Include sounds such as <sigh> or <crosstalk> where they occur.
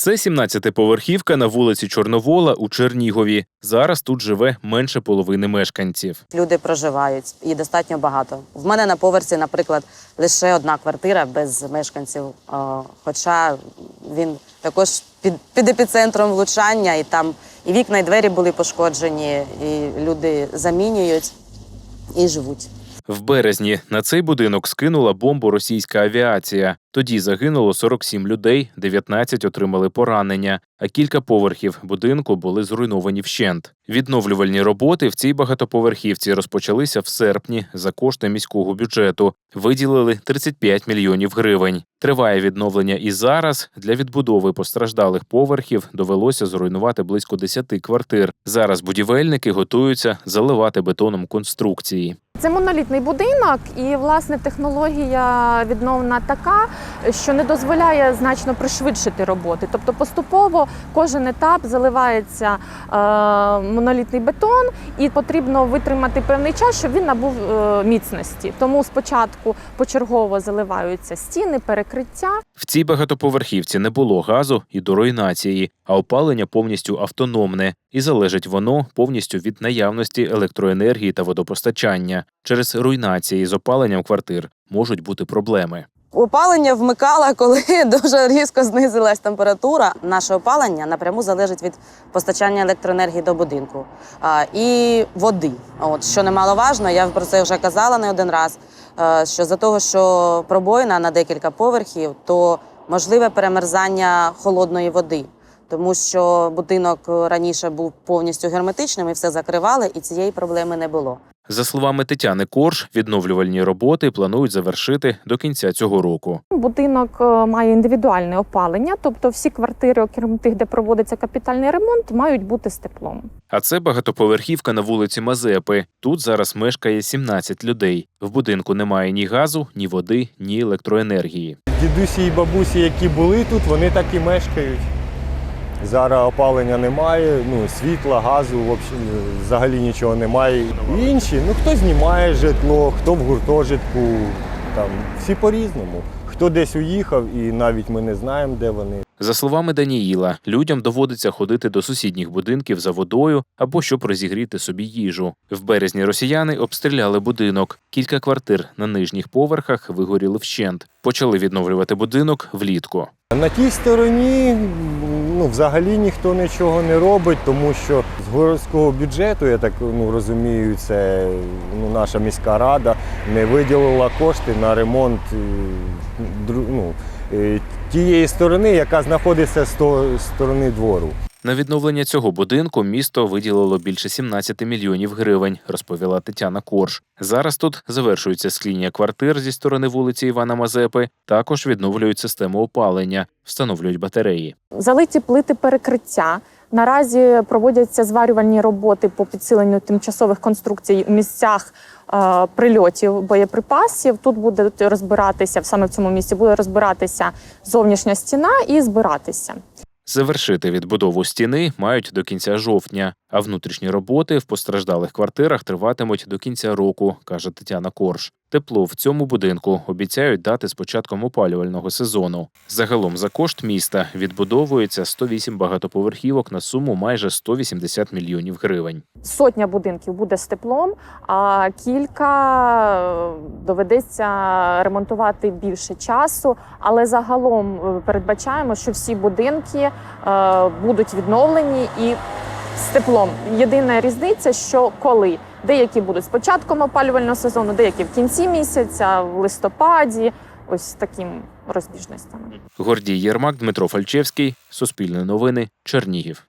Це 17-поверхівка на вулиці Чорновола у Чернігові. Зараз тут живе менше половини мешканців. Люди проживають і достатньо багато. В мене на поверсі, наприклад, лише одна квартира без мешканців. Хоча він також під, під епіцентром влучання, і там і вікна, і двері були пошкоджені, і люди замінюють і живуть. В березні на цей будинок скинула бомбу російська авіація. Тоді загинуло 47 людей, 19 отримали поранення, а кілька поверхів будинку були зруйновані вщент. Відновлювальні роботи в цій багатоповерхівці розпочалися в серпні за кошти міського бюджету. Виділили 35 мільйонів гривень. Триває відновлення і зараз для відбудови постраждалих поверхів довелося зруйнувати близько 10 квартир. Зараз будівельники готуються заливати бетоном конструкції. Це монолітний будинок, і власне технологія відновлена така, що не дозволяє значно пришвидшити роботи. Тобто поступово кожен етап заливається е, монолітний бетон, і потрібно витримати певний час, щоб він набув е, міцності. Тому спочатку почергово заливаються стіни, перекриття. В цій багатоповерхівці не було газу і до руйнації, а опалення повністю автономне, і залежить воно повністю від наявності електроенергії та водопостачання. Через руйнації з опаленням квартир можуть бути проблеми. Опалення вмикала, <laughs> коли дуже різко знизилась температура. Наше опалення напряму залежить від постачання електроенергії до будинку а, і води. От що немаловажно, я про це вже казала не один раз. е, Що за того, що пробоїна на декілька поверхів, то можливе перемерзання холодної води, тому що будинок раніше був повністю герметичним і все закривали, і цієї проблеми не було. За словами Тетяни Корж, відновлювальні роботи планують завершити до кінця цього року. Будинок е, має індивідуальне опалення, тобто всі квартири, окрім тих, де проводиться капітальний ремонт, мають бути з теплом. А це багатоповерхівка на вулиці Мазепи. Тут зараз мешкає 17 людей. В будинку немає ні газу, ні води, ні електроенергії. Дідусі і бабусі, які були тут, вони так і мешкають. Зараз опалення немає, ну, світла, газу, взагалі нічого немає. Інші, ну хто знімає житло, хто в гуртожитку, там, всі по-різному. Хто десь уїхав, і навіть ми не знаємо, де вони. За словами Даніїла, людям доводиться ходити до сусідніх будинків за водою або щоб розігріти собі їжу. В березні росіяни обстріляли будинок. Кілька квартир на нижніх поверхах вигоріли вщент. Почали відновлювати будинок влітку. На тій стороні ну, взагалі ніхто нічого не робить, тому що з городського бюджету, я так ну, розумію, це ну, наша міська рада не виділила кошти на ремонт е, ну, е, тієї сторони, яка знаходиться з сторони двору. На відновлення цього будинку місто виділило більше 17 мільйонів гривень, розповіла Тетяна Корж. Зараз тут завершується скління квартир зі сторони вулиці Івана Мазепи. Також відновлюють систему опалення, встановлюють батареї. Залиті плити перекриття. Наразі проводяться зварювальні роботи по підсиленню тимчасових конструкцій у місцях е, прильотів боєприпасів. Тут буде розбиратися саме в цьому місці буде розбиратися зовнішня стіна і збиратися. Завершити відбудову стіни мають до кінця жовтня, а внутрішні роботи в постраждалих квартирах триватимуть до кінця року, каже Тетяна Корж. Тепло в цьому будинку обіцяють дати з початком опалювального сезону. Загалом за кошт міста відбудовується 108 багатоповерхівок на суму майже 180 мільйонів гривень. Сотня будинків буде з теплом, а кілька е, доведеться ремонтувати більше часу. Але загалом е, передбачаємо, що всі будинки е, будуть відновлені і з теплом. Єдина різниця, що коли деякі будуть з початком опалювального сезону, деякі в кінці місяця, в листопаді. Ось таким розбіжностями. Гордій Єрмак, Дмитро Фальчевський, Суспільне новини, Чернігів.